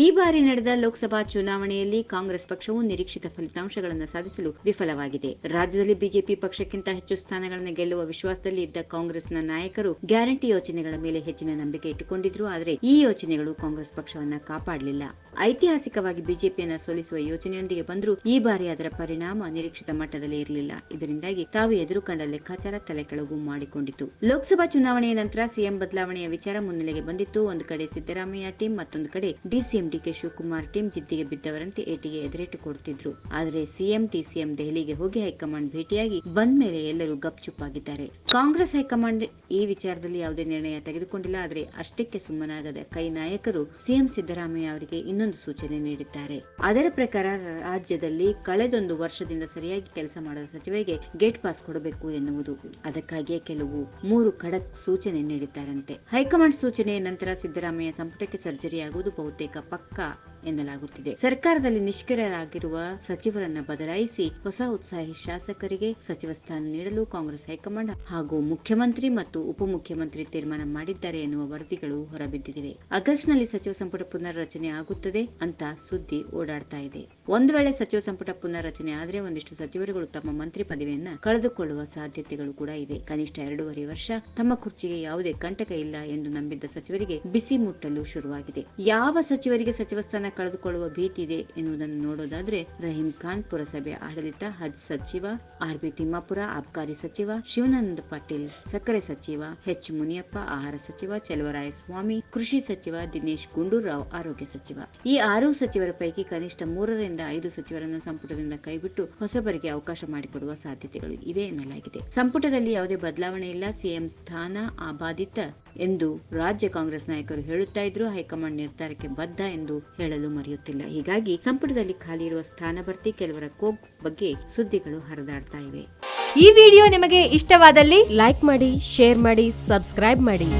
ಈ ಬಾರಿ ನಡೆದ ಲೋಕಸಭಾ ಚುನಾವಣೆಯಲ್ಲಿ ಕಾಂಗ್ರೆಸ್ ಪಕ್ಷವು ನಿರೀಕ್ಷಿತ ಫಲಿತಾಂಶಗಳನ್ನು ಸಾಧಿಸಲು ವಿಫಲವಾಗಿದೆ. ರಾಜ್ಯದಲ್ಲಿ ಬಿಜೆಪಿ ಪಕ್ಷಕ್ಕಿಂತ ಹೆಚ್ಚು ಸ್ಥಾನಗಳನ್ನು ಗೆಲ್ಲುವ ವಿಶ್ವಾಸದಲ್ಲಿ ಇದ್ದ ಕಾಂಗ್ರೆಸ್ನ ನಾಯಕರು ಗ್ಯಾರಂಟಿ ಯೋಜನೆಗಳ ಮೇಲೆ ಹೆಚ್ಚಿನ ನಂಬಿಕೆ ಇಟ್ಟುಕೊಂಡಿದ್ರು. ಆದರೆ ಈ ಯೋಜನೆಗಳು ಕಾಂಗ್ರೆಸ್ ಪಕ್ಷವನ್ನ ಕಾಪಾಡಲಿಲ್ಲ. ಐತಿಹಾಸಿಕವಾಗಿ ಬಿಜೆಪಿಯನ್ನ ಸೋಲಿಸುವ ಯೋಜನೆಯೊಂದಿಗೆ ಬಂದರೂ ಈ ಬಾರಿ ಅದರ ಪರಿಣಾಮ ನಿರೀಕ್ಷಿತ ಮಟ್ಟದಲ್ಲಿ ಇರಲಿಲ್ಲ. ಇದರಿಂದಾಗಿ ತಾವು ಎದುರು ಕಂಡ ಲೆಕ್ಕಾಚಾರ ತಲೆಕೆಳಗು ಮಾಡಿಕೊಂಡಿತು ಲೋಕಸಭಾ ಚುನಾವಣೆಯ ನಂತರ ಸಿಎಂ ಬದಲಾವಣೆಯ ವಿಚಾರ ಮುನ್ನೆಲೆಗೆ ಬಂದಿತ್ತು. ಒಂದು ಕಡೆ ಸಿದ್ದರಾಮಯ್ಯ ಟೀಮ್, ಮತ್ತೊಂದು ಕಡೆ ಡಿಸಿಎಂ ಡಿಕೆ ಶಿವಕುಮಾರ್ ಟೀಂ ಜಿದ್ದಿಗೆ ಬಿದ್ದವರಂತೆ ಏಟಿಗೆ ಎದುರೇಟು ಕೊಡುತ್ತಿದ್ರು ಆದರೆ ಸಿಎಂ ಟಿಸಿಎಂ ದೆಹಲಿಗೆ ಹೋಗಿ ಹೈಕಮಾಂಡ್ ಭೇಟಿಯಾಗಿ ಬಂದ ಮೇಲೆ ಎಲ್ಲರೂ ಗಪ್ಚುಪ್ಪಾಗಿದ್ದಾರೆ ಕಾಂಗ್ರೆಸ್ ಹೈಕಮಾಂಡ್ ಈ ವಿಚಾರದಲ್ಲಿ ಯಾವುದೇ ನಿರ್ಣಯ ತೆಗೆದುಕೊಂಡಿಲ್ಲ. ಆದರೆ ಅಷ್ಟಕ್ಕೆ ಸುಮ್ಮನಾಗದ ಕೈ ನಾಯಕರು ಸಿಎಂ ಸಿದ್ದರಾಮಯ್ಯ ಅವರಿಗೆ ಇನ್ನೊಂದು ಸೂಚನೆ ನೀಡಿದ್ದಾರೆ. ಅದರ ಪ್ರಕಾರ ರಾಜ್ಯದಲ್ಲಿ ಕಳೆದೊಂದು ವರ್ಷದಿಂದ ಸರಿಯಾಗಿ ಕೆಲಸ ಮಾಡದ ಸಚಿವರಿಗೆ ಗೇಟ್ ಪಾಸ್ ಕೊಡಬೇಕು ಎನ್ನುವುದು. ಅದಕ್ಕಾಗಿಯೇ ಕೆಲವು ಮೂರು ಖಡಕ್ ಸೂಚನೆ ನೀಡಿದ್ದಾರಂತೆ. ಹೈಕಮಾಂಡ್ ಸೂಚನೆಯ ನಂತರ ಸಿದ್ದರಾಮಯ್ಯ ಸಂಪುಟಕ್ಕೆ ಸರ್ಜರಿ ಆಗುವುದು ಬಹುತೇಕ ಪಕ್ಕ ಎನ್ನಲಾಗುತ್ತಿದೆ. ಸರ್ಕಾರದಲ್ಲಿ ನಿಷ್ಕ್ರಿಯರಾಗಿರುವ ಸಚಿವರನ್ನ ಬದಲಾಯಿಸಿ ಹೊಸ ಉತ್ಸಾಹಿ ಶಾಸಕರಿಗೆ ಸಚಿವ ಸ್ಥಾನ ನೀಡಲು ಕಾಂಗ್ರೆಸ್ ಹೈಕಮಾಂಡ್ ಹಾಗೂ ಮುಖ್ಯಮಂತ್ರಿ ಮತ್ತು ಉಪಮುಖ್ಯಮಂತ್ರಿ ತೀರ್ಮಾನ ಮಾಡಿದ್ದಾರೆ ಎನ್ನುವ ವರದಿಗಳು ಹೊರಬಿದ್ದಿವೆ ಆಗಸ್ಟ್ನಲ್ಲಿ ಸಚಿವ ಸಂಪುಟ ಪುನರ್ರಚನೆ ಆಗುತ್ತದೆ ಅಂತ ಸುದ್ದಿ ಓಡಾಡ್ತಾ ಇದೆ. ಒಂದು ವೇಳೆ ಸಚಿವ ಸಂಪುಟ ಪುನರ್ರಚನೆ ಆದರೆ ಒಂದಿಷ್ಟು ಸಚಿವರುಗಳು ತಮ್ಮ ಮಂತ್ರಿ ಪದವಿಯನ್ನ ಕಳೆದುಕೊಳ್ಳುವ ಸಾಧ್ಯತೆಗಳು ಕೂಡ ಇವೆ. ಕನಿಷ್ಠ ಎರಡೂವರೆ ವರ್ಷ ತಮ್ಮ ಕುರ್ಚಿಗೆ ಯಾವುದೇ ಕಂಟಕ ಇಲ್ಲ ಎಂದು ನಂಬಿದ್ದ ಸಚಿವರಿಗೆ ಬಿಸಿ ಮುಟ್ಟಲು ಶುರುವಾಗಿದೆ. ಯಾವ ಸಚಿವರಿಗೆ ಸಚಿವ ಸ್ಥಾನ ಕಳೆದುಕೊಳ್ಳುವ ಭೀತಿ ಇದೆ ಎನ್ನುವುದನ್ನು ನೋಡೋದಾದ್ರೆ ರಹೀಂ ಖಾನ್ ಪುರಸಭೆ ಆಡಳಿತ ಹಜ್ ಸಚಿವ, ಆರ್ ಬಿ ತಿಮ್ಮಾಪುರ ಆಬ್ಕಾರಿ ಸಚಿವ, ಶಿವಾನಂದ ಪಾಟೀಲ್ ಸಕ್ಕರೆ ಸಚಿವ, ಎಚ್ ಮುನಿಯಪ್ಪ ಆಹಾರ ಸಚಿವ ಸ್ವಾಮಿ ಕೃಷಿ ಸಚಿವ, ದಿನೇಶ್ ಗುಂಡೂರಾವ್ ಆರೋಗ್ಯ ಸಚಿವ. ಈ ಆರು ಸಚಿವರ ಪೈಕಿ ಕನಿಷ್ಠ ಮೂರರಿಂದ ಐದು ಸಚಿವರನ್ನು ಸಂಪುಟದಿಂದ ಕೈಬಿಟ್ಟು ಹೊಸಬರಿಗೆ ಅವಕಾಶ ಮಾಡಿಕೊಡುವ ಸಾಧ್ಯತೆಗಳು ಇವೆ ಎನ್ನಲಾಗಿದೆ. ಸಂಪುಟದಲ್ಲಿ ಯಾವುದೇ ಬದಲಾವಣೆ ಇಲ್ಲ. ಸಿಎಂ ಸ್ಥಾನ ಅಬಾಧಿತ ಎಂದು ರಾಜ್ಯ ಕಾಂಗ್ರೆಸ್ ನಾಯಕರು ಹೇಳುತ್ತಾ ಇದ್ರು. ಹೈಕಮಾಂಡ್ ನಿರ್ಧಾರಕ್ಕೆ ಬದ್ಧ ಎಂದು ಹೇಳಲು ಮರೆಯುತ್ತಿಲ್ಲ. ಹೀಗಾಗಿ ಸಂಪುಟದಲ್ಲಿ ಖಾಲಿ ಇರುವ ಸ್ಥಾನ ಭರ್ತಿ ಕೆಲವರ ಕೋಗ್ ಬಗ್ಗೆ ಸುದ್ದಿಗಳು ಹರಿದಾಡ್ತಾ ಇವೆ. ಈ ವಿಡಿಯೋ ನಿಮಗೆ ಇಷ್ಟವಾದಲ್ಲಿ ಲೈಕ್ ಮಾಡಿ, ಶೇರ್ ಮಾಡಿ, ಸಬ್ಸ್ಕ್ರೈಬ್ ಮಾಡಿ.